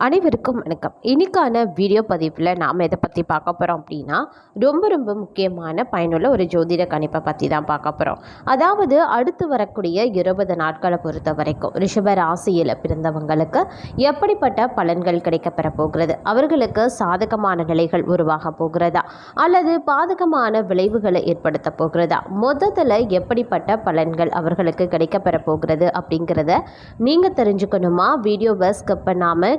அனைவருக்கும் வணக்கம். இன்றைக்கான வீடியோ பதிவில் நாம் எதை பற்றி பார்க்க போகிறோம் அப்படின்னா ரொம்ப ரொம்ப முக்கியமான பயனுள்ள ஒரு ஜோதிட கணிப்பை பற்றி தான் பார்க்க போகிறோம் அதாவது அடுத்து வரக்கூடிய இருபது நாட்களை பொறுத்த வரைக்கும் ரிஷப ராசியில் பிறந்தவங்களுக்கு எப்படிப்பட்ட பலன்கள் கிடைக்கப்பெற போகிறது? அவர்களுக்கு சாதகமான நிலைகள் உருவாக போகிறதா? அல்லது பாதகமான விளைவுகளை ஏற்படுத்த போகிறதா? மொத்தத்தில் எப்படிப்பட்ட பலன்கள் அவர்களுக்கு கிடைக்கப்பெற போகிறது அப்படிங்கிறத நீங்கள் தெரிஞ்சுக்கணுமா? வீடியோவை ஸ்கிப் பண்ணாமல்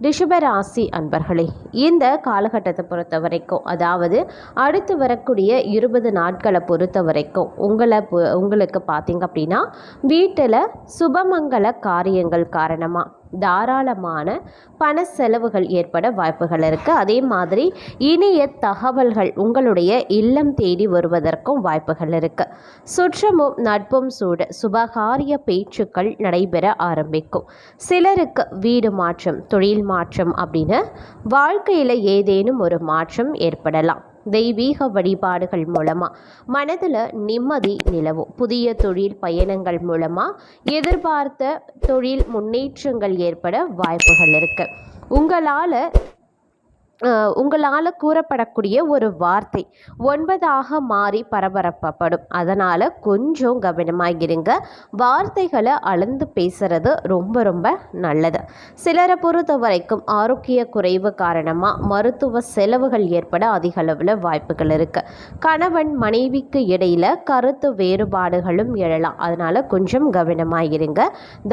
ரிஷபராசி அன்பர்களே இந்த காலகட்டத்தை பொறுத்த வரைக்கும் அதாவது அடுத்து வரக்கூடிய இருபது நாட்களை பொறுத்த வரைக்கும் உங்களை உங்களுக்கு பார்த்தீங்க அப்படின்னா வீட்டில் சுபமங்கல காரியங்கள் காரணமாக தாராளமான பண செலவுகள் ஏற்பட வாய்ப்புகள் இருக்குது அதே மாதிரி இனிய தகவல்கள் உங்களுடைய இல்லம் தேடி வருவதற்கும் வாய்ப்புகள் இருக்குது சுற்றமும் நட்பும் சூட சுபகாரிய பேச்சுக்கள் நடைபெற ஆரம்பிக்கும். சிலருக்கு வீடு மாற்றம் தொழில் மாற்றம் அப்படின்னு வாழ்க்கையில் ஏதேனும் ஒரு மாற்றம் ஏற்படலாம். தெய்வீக வழிபாடுகள் மூலமாக மனதில் நிம்மதி நிலவும். புதிய தொழில் பயணங்கள் மூலமாக எதிர்பார்த்த தொழில் முன்னேற்றங்கள் ஏற்பட வாய்ப்புகள் இருக்குது உங்களால் உங்களால் கூறப்படக்கூடிய ஒரு வார்த்தை ஒன்பதாக மாறி பரபரப்பப்படும். அதனால் கொஞ்சம் கவனமாக இருங்க வார்த்தைகளை அளந்து பேசுறது ரொம்ப ரொம்ப நல்லது. சிலரை பொறுத்த வரைக்கும் ஆரோக்கிய குறைவு காரணமாக மருத்துவ செலவுகள் ஏற்பட அதிக அளவில் வாய்ப்புகள் இருக்குது கணவன் மனைவிக்கு இடையில் கருத்து வேறுபாடுகளும் எழலாம். அதனால் கொஞ்சம் கவனமாக இருங்க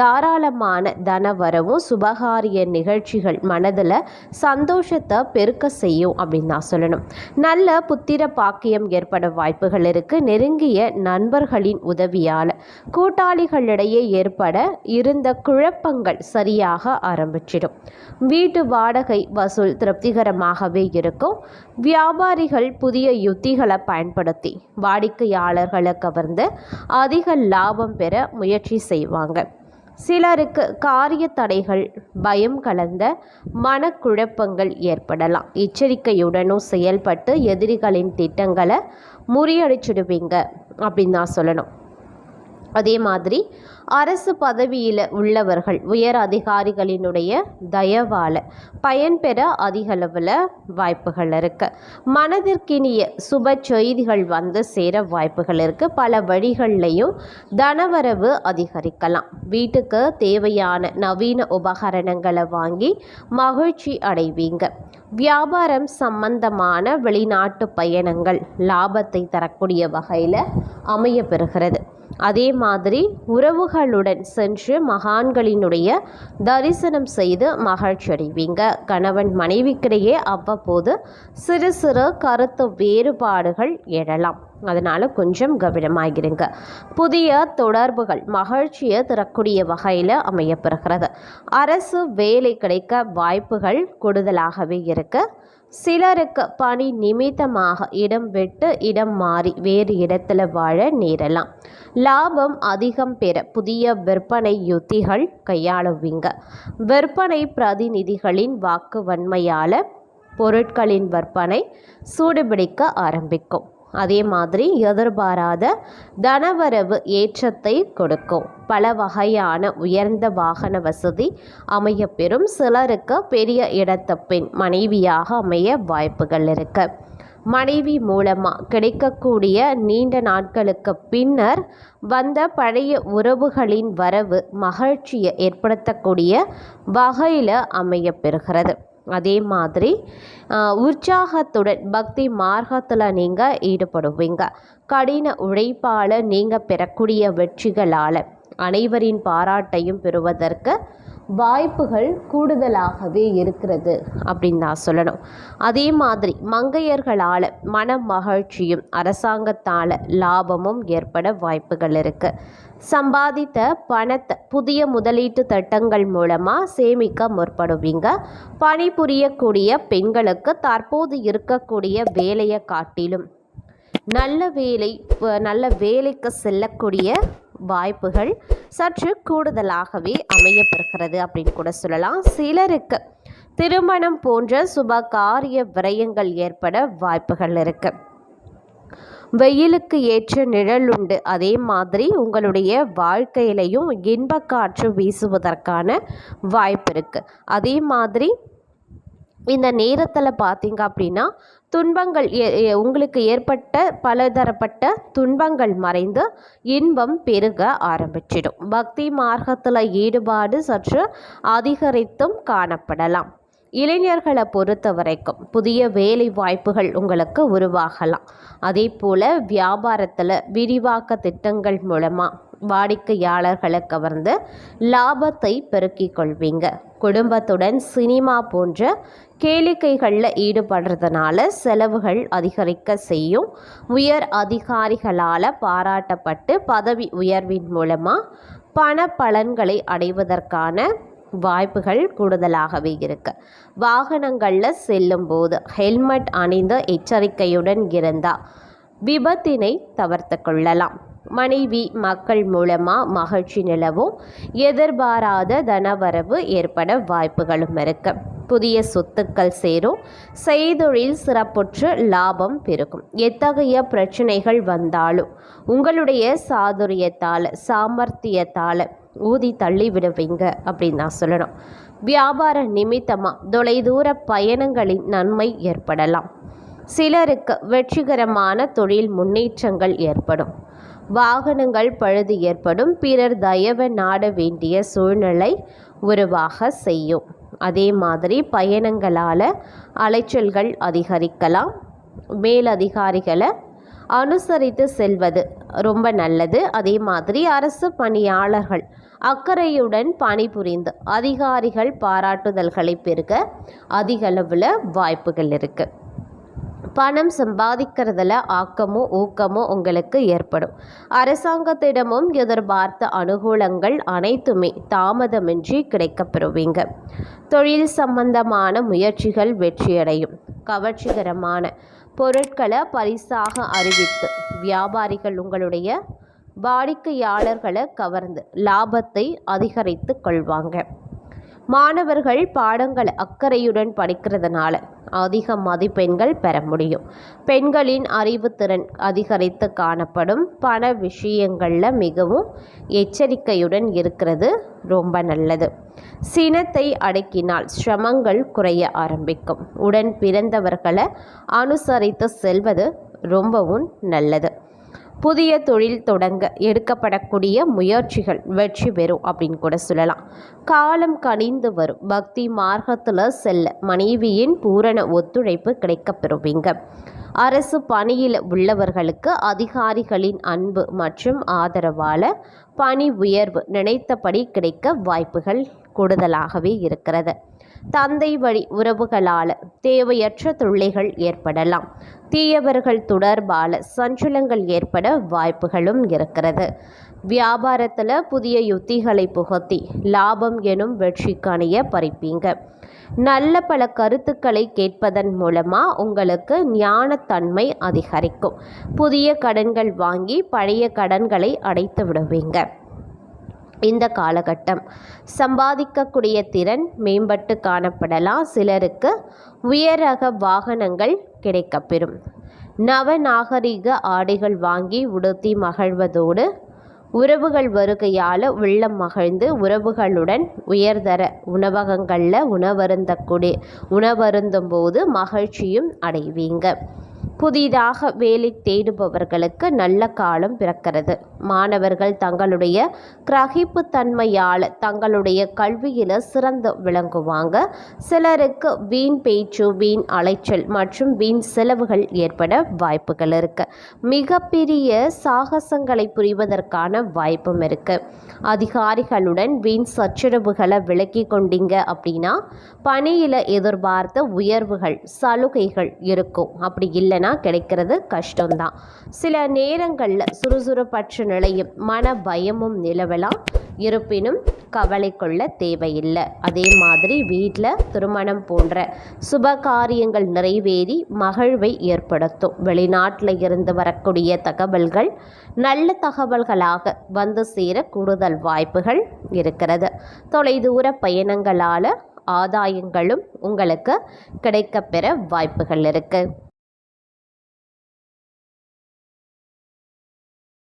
தாராளமான தனவரவும் சுபகாரிய நிகழ்ச்சிகள் மனதில் சந்தோஷத்தை பெருக்க செய்யும் அப்படின்னு தான் சொல்லணும். நல்ல புத்திர பாக்கியம் ஏற்பட வாய்ப்புகள் இருக்குது நெருங்கிய நண்பர்களின் உதவியால் கூட்டாளிகளிடையே ஏற்பட இருந்த குழப்பங்கள் சரியாக ஆரம்பிச்சிடும். வீட்டு வாடகை வசூல் திருப்திகரமாகவே இருக்கும். வியாபாரிகள் புதிய யுத்திகளை பயன்படுத்தி வாடிக்கையாளர்களை கவர்ந்து அதிக லாபம் பெற முயற்சி செய்வாங்க. சிலருக்கு காரிய தடைகள் பயம் கலந்த மனக்குழப்பங்கள் ஏற்படலாம். எச்சரிக்கையுடனும் செயல்பட்டு எதிரிகளின் திட்டங்களை முறியடிச்சிடுவீங்க அப்படின்னு தான் சொல்லணும். அதே மாதிரி அரசு பதவியில் உள்ளவர்கள் உயர் அதிகாரிகளினுடைய தயவால் பயன்பெற அதிகளவில் வாய்ப்புகள் இருக்குது மனதிற்கினிய சுப செய்திகள் வந்து சேர வாய்ப்புகள் இருக்குது பல வழிகள்லையும் தனவரவு அதிகரிக்கலாம். வீட்டுக்கு தேவையான நவீன உபகரணங்களை வாங்கி மகிழ்ச்சி அடைவீங்க. வியாபாரம் சம்பந்தமான வெளிநாட்டு பயணங்கள் லாபத்தை தரக்கூடிய வகையில் அமைய பெறுகிறது. அதே மாதிரி உறவுகளுடன் சென்று மகான்களினுடைய தரிசனம் செய்து மகிழ்ச்சி அடைவீங்க கணவன் மனைவிக்கிடையே அவ்வப்போது சிறு சிறு கருத்து வேறுபாடுகள் எழலாம். அதனால் கொஞ்சம் கவனமாகிருங்க புதிய தொடர்புகள் மகிழ்ச்சியை தரக்கூடிய வகையில் அமையப்பெறுகிறது அரசு வேலை கிடைக்க வாய்ப்புகள் கூடுதலாகவே இருக்குது சிலருக்கு பணி நிமித்தமாக இடம் விட்டு இடம் மாறி வேறு இடத்துல வாழ நேரலாம். லாபம் அதிகம் பெற புதிய விற்பனை யுத்திகள் கையாளுவீங்க. விற்பனை பிரதிநிதிகளின் வாக்கு வன்மையால் பொருட்களின் விற்பனை சூடுபிடிக்க ஆரம்பிக்கும். அதே மாதிரி எதிர்பாராத தனவரவு ஏற்றத்தை கொடுக்கும். பல வகையான உயர்ந்த வாகன வசதி அமையப்பெறும். சிலருக்கு பெரிய இடத்த பெண் மனைவியாக அமைய வாய்ப்புகள் இருக்கு. மனைவி மூலமாக கிடைக்கக்கூடிய நீண்ட நாட்களுக்கு பின்னர் வந்த பழைய உறவுகளின் வரவு மகிழ்ச்சியை ஏற்படுத்தக்கூடிய வகையில் அமையப்பெறுகிறது. அதே மாதிரி ஆஹ், உற்சாகத்துடன் பக்தி மார்க்கத்தில் நீங்கள் ஈடுபடுவீங்க. கடின உழைப்பால் நீங்கள் பெறக்கூடிய வெற்றிகளால் அனைவரின் பாராட்டையும் பெறுவதற்கு வாய்ப்புகள் கூடுதலாகவே இருக்கிறது அப்படின்னு நான் சொல்லணும். அதே மாதிரி மங்கையர்களால் மன மகிழ்ச்சியும் அரசாங்கத்தால் லாபமும் ஏற்பட வாய்ப்புகள் இருக்குது சம்பாதித்த பணத்தை புதிய முதலீட்டு திட்டங்கள் மூலமாக சேமிக்க முற்படுவீங்க. பணிபுரியக்கூடிய பெண்களுக்கு தற்போது இருக்கக்கூடிய வேலையை காட்டிலும் நல்ல வேலை நல்ல வேலைக்கு செல்லக்கூடிய வாய்ப்புகள் சற்று கூடுதலாகவே அமையப்பெறுகிறது அப்படின்னு கூட சொல்லலாம். சிலருக்கு திருமணம் போன்ற சுப காரிய விரயங்கள் ஏற்பட வாய்ப்புகள் இருக்கு. வெயிலுக்கு ஏற்ற நிழல் உண்டு. அதே மாதிரி உங்களுடைய வாழ்க்கையிலையும் இன்பக்காற்று வீசுவதற்கான வாய்ப்பு இருக்கு. அதே மாதிரி இந்த நேரத்தில் பார்த்தீங்க அப்படின்னா துன்பங்கள் ஏ- ஏ- உங்களுக்கு ஏற்பட்ட பலதரப்பட்ட துன்பங்கள் மறைந்து இன்பம் பெருக ஆரம்பிச்சிடும். பக்தி மார்க்கத்தில் ஈடுபாடு சற்று அதிகரித்தும் காணப்படலாம். இளைஞர்களை பொறுத்த வரைக்கும் புதிய வேலை வாய்ப்புகள் உங்களுக்கு உருவாகலாம். அதே போல் வியாபாரத்தில் விரிவாக்க திட்டங்கள் மூலமாக வாடிக்கையாளர்களை கவர்ந்து லாபத்தை பெருக்கிக் கொள்வீங்க. குடும்பத்துடன் சினிமா போன்ற கேளிக்கைகளில் ஈடுபடுறதுனால செலவுகள் அதிகரிக்க செய்யும். உயர் அதிகாரிகளால் பாராட்டப்பட்டு பதவி உயர்வின் மூலமாக பண பலன்களை அடைவதற்கான வாய்ப்புகள் கூடுதலாகவே இருக்கு. வாகனங்களில் செல்லும்போது ஹெல்மெட் அணிந்து எச்சரிக்கையுடன் இருந்தால் விபத்தினை தவிர்த்து கொள்ளலாம். மனைவி மக்கள் மூலமாக மகிழ்ச்சி நிலவும். எதிர்பாராத தனவரவு ஏற்பட வாய்ப்புகளும் இருக்கு. புதிய சொத்துக்கள் சேரும். செய்தொழில் சிறப்புற்று லாபம் பெருகும். எத்தகைய பிரச்சனைகள் வந்தாலும் உங்களுடைய சாதுரியத்தால் சாமர்த்தியத்தால் ஊதி தள்ளி விடுவீங்க அப்படின்னு நான் சொல்லணும். வியாபார நிமித்தமாக தொலைதூர பயணங்களின் நன்மை ஏற்படலாம். சிலருக்கு வெற்றிகரமான தொழில் முன்னேற்றங்கள் ஏற்படும். வாகனங்கள் பழுது ஏற்படும். பிறர் தயவு நாட வேண்டிய சூழ்நிலை உருவாக செய்யும். அதே மாதிரி பயணங்களால் அலைச்சல்கள் அதிகரிக்கலாம். மேலதிகாரிகளை அனுசரித்து செல்வது ரொம்ப நல்லது. அதே மாதிரி அரசு பணியாளர்கள் அக்கறையுடன் பணிபுரிந்து அதிகாரிகள் பாராட்டுதல்களை பெருக அதிகளவில் வாய்ப்புகள் இருக்குது பணம் சம்பாதிக்கிறதுல ஆக்கமோ ஊக்கமோ உங்களுக்கு ஏற்படும். அரசாங்கத்திடமும் எதிர்பார்த்த அனுகூலங்கள் அனைத்துமே தாமதமின்றி கிடைக்கப்பெறுவீங்க. தொழில் சம்பந்தமான முயற்சிகள் வெற்றியடையும். கவர்ச்சிகரமான பொருட்களை பரிசாக அறிவித்து வியாபாரிகள் உங்களுடைய வாடிக்கையாளர்களை கவர்ந்து லாபத்தை அதிகரித்து கொள்வாங்க. மாணவர்கள் பாடங்களை அக்கறையுடன் படிக்கிறதுனால அதிக மதிப்பெண்கள் பெற முடியும். பெண்களின் அறிவுத்திறன் அதிகரித்து காணப்படும் பண விஷயங்களில் மிகவும் எச்சரிக்கையுடன் இருக்கிறது. ரொம்ப நல்லது. சினத்தை அடக்கினால் சிரமங்கள் குறைய ஆரம்பிக்கும். உடன் பிறந்தவர்களை அனுசரித்து செல்வது ரொம்பவும் நல்லது. புதிய தொழில் தொடங்க எடுக்கப்படக்கூடிய முயற்சிகள் வெற்றி பெறும் அப்படின்னு கூட சொல்லலாம். காலம் கனிந்து வரும். பக்தி மார்க்கத்தில் செல்ல மனைவியின் பூரண ஒத்துழைப்பு கிடைக்கப்பெறுவீங்க அரசு பணியில் உள்ளவர்களுக்கு அதிகாரிகளின் அன்பு மற்றும் ஆதரவால் பணி உயர்வு நினைத்தபடி கிடைக்க வாய்ப்புகள் கூடுதலாகவே இருக்கிறது. தந்தை வழி உறவுகளால் தேவையற்ற தொல்லைகள் ஏற்படலாம். தீயவர்கள் தொடர்பால் சஞ்சலங்கள் ஏற்பட வாய்ப்புகளும் இருக்கிறது. வியாபாரத்தில் புதிய யுத்திகளை புகுத்தி லாபம் எனும் வெற்றிக்கணிய பறிப்பீங்க நல்ல பல கருத்துக்களை கேட்பதன் மூலமாக உங்களுக்கு ஞானத்தன்மை அதிகரிக்கும். புதிய கடன்கள் வாங்கி பழைய கடன்களை அடைத்து விடுவீங்க. இந்த காலகட்டம். சம்பாதிக்கக்கூடிய திறன் மேம்பட்டு காணப்படலாம். சிலருக்கு உயரக வாகனங்கள் கிடைக்கப்பெறும். நவநாகரிக ஆடைகள் வாங்கி உடுத்தி மகிழ்வதோடு உறவுகள் வருகையால் உள்ளம் மகிழ்ந்து உறவுகளுடன் உயர்தர உணவகங்களில் உணவருந்தக்கூடிய உணவருந்தும் போது மகிழ்ச்சியும் அடைவீங்க. புதிதாக வேலை தேடுபவர்களுக்கு நல்ல காலம் பிறக்கிறது. மாணவர்கள் தங்களுடைய கிரகிப்பு தன்மையால் தங்களுடைய கல்வியில் சிறந்து விளங்குவாங்க. சிலருக்கு வீண் பேச்சு வீண் அலைச்சல் மற்றும் வீண் செலவுகள் ஏற்பட வாய்ப்புகள் இருக்கு. மிகப்பெரிய சாகசங்களை புரிவதற்கான வாய்ப்பும் இருக்கு. அதிகாரிகளுடன் வீண் சச்சரவுகளை விளக்கி கொண்டீங்க அப்படின்னா பணியில் எதிர்பார்த்த உயர்வுகள் சலுகைகள் இருக்கும். அப்படி இல்லைன்னா கிடைக்கிறது கஷ்டம்தான். சில நேரங்களில் சுறுசுறுப்பற்ற நிலையும் மன பயமும் நிலவலாம். இருப்பினும் கவலை கொள்ள தேவையில்லை. அதே மாதிரி வீட்டில் திருமணம் போன்ற சுப காரியங்கள் நிறைவேறி மகிழ்வை ஏற்படுத்தும். வெளிநாட்டில் இருந்து வரக்கூடிய தகவல்கள் நல்ல தகவல்களாக வந்து சேர கூடுதல் வாய்ப்புகள் இருக்கிறது. தொலைதூர பயணங்களால் ஆதாயங்களும் உங்களுக்கு கிடைக்கப்பெற வாய்ப்புகள் இருக்குது